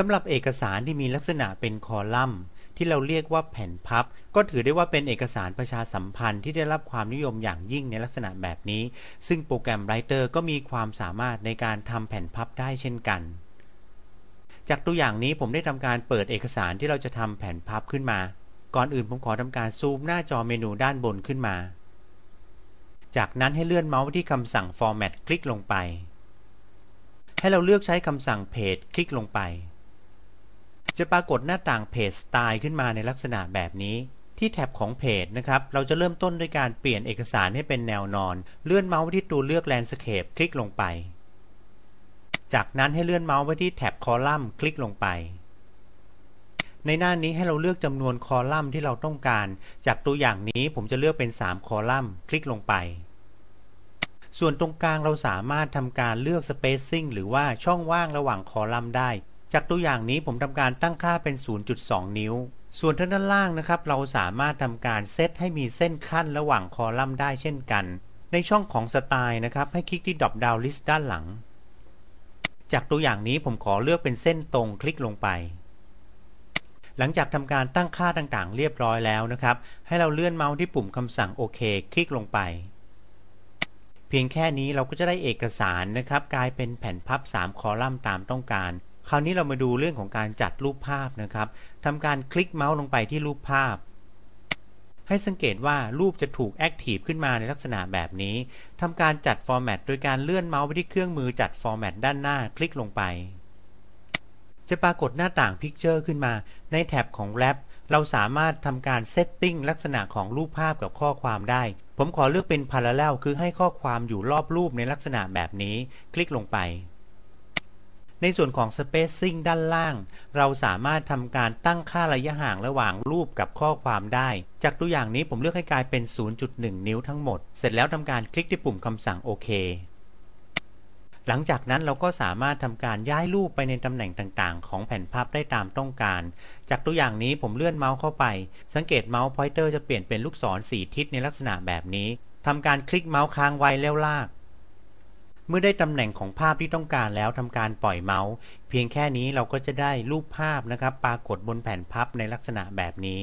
สำหรับเอกสารที่มีลักษณะเป็นคอลัมน์ ที่เราเรียกว่าแผ่นพับ ก็ถือได้ว่าเป็นเอกสารประชาสัมพันธ์ที่ได้รับความนิยมอย่างยิ่งในลักษณะแบบนี้ ซึ่งโปรแกรม Writer ก็มีความสามารถในการทำแผ่นพับได้เช่นกัน จากตัวอย่างนี้ผมได้ทำการเปิดเอกสารที่เราจะทำแผ่นพับขึ้นมา ก่อนอื่นผมขอทำการซูมหน้าจอเมนูด้านบนขึ้นมา จากนั้นให้เลื่อนเมาส์ที่คำสั่ง Format คลิกลงไป ให้เราเลือกใช้คำสั่ง Page คลิกลงไป จะปรากฏหน้าต่าง Page Style ขึ้นมาในลักษณะแบบนี้ ที่แท็บของเพจนะครับ เราจะเริ่มต้นด้วยการเปลี่ยนเอกสารให้เป็นแนวนอน เลื่อนเมาส์ไปที่ตัวเลือก Landscape คลิกลงไป จากนั้นให้เลื่อนเมาส์ไปที่แท็บคอลัมน์คลิกลงไปในหน้านี้ให้เราเลือกจำนวนคอลัมน์ที่เราต้องการ จากตัวอย่างนี้ผมจะเลือกเป็น 3 คอลัมน์ คลิกลงไป ส่วนตรงกลางเราสามารถทำการเลือก spacing หรือว่าช่องว่างระหว่างคอลัมน์ได้ จากตัวอย่างนี้ผมทำการตั้งค่าเป็น 0.2 นิ้ว ส่วนทางด้านล่างนะครับ เราสามารถทำการเซตให้มีเส้นขั้นระหว่างคอลัมน์ได้เช่นกัน ในช่องของสไตล์นะครับ ให้คลิกที่ drop down list ด้านหลัง จากตัวอย่างนี้ผมขอเลือกเป็นเส้นตรงคลิกลงไป หลังจากทำการตั้งค่าต่างๆ เรียบร้อยแล้วนะครับ ให้เราเลื่อนเมาส์ที่ปุ่มคำสั่งโอเคคลิกลงไปเพียงแค่นี้เราก็จะได้เอกสารนะครับ กลายเป็นแผ่นพับ 3 คอลัมน์ตามต้องการ คราวนี้เรามาดูเรื่องของการจัดรูปภาพนะครับทำการคลิกเมาส์ลงไปที่รูปภาพ ให้สังเกตว่ารูปจะถูกแอคทีฟขึ้นมาในลักษณะแบบนี้ทำการจัดฟอร์แมตโดยการเลื่อนเมาส์ไปที่เครื่องมือจัดฟอร์แมตด้านหน้าคลิกลงไป จะปรากฏหน้าต่าง Picture ขึ้นมา ในแท็บของ Wrap เราสามารถทำการเซตติ้งลักษณะของรูปภาพกับข้อความได้ ผมขอเลือกเป็น Parallel คือให้ข้อความอยู่รอบรูปในลักษณะแบบนี้ คลิกลงไป ในส่วนของ Spacing ด้านล่าง เราสามารถทำการตั้งค่าระยะห่างระหว่างรูปกับข้อความได้ จากตัวอย่างนี้ผมเลือกให้กลายเป็น 0.1 นิ้วทั้งหมด เสร็จแล้วทำการคลิกที่ปุ่มคำสั่งโอเคหลังจากนั้นเราก็สามารถทำการย้ายรูปไปในตำแหน่งต่างๆ ของแผ่นภาพได้ตามต้องการ จากตัวอย่างนี้ผมเลื่อนเมาส์เข้าไป สังเกตเมาส์พอยเตอร์จะเปลี่ยนเป็นลูกศร4ทิศในลักษณะแบบนี้ทำการคลิกเมาส์ค้างไว้แล้วลาก เมื่อได้ตำแหน่งของภาพที่ต้องการแล้วทำการปล่อยเมาส์ เพียงแค่นี้เราก็จะได้รูปภาพนะครับ ปรากฏบนแผ่นพับในลักษณะแบบนี้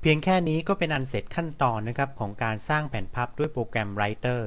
เพียงแค่นี้ก็เป็นอันเสร็จขั้นตอนนะครับของการสร้างแผ่นพับด้วยโปรแกรม Writer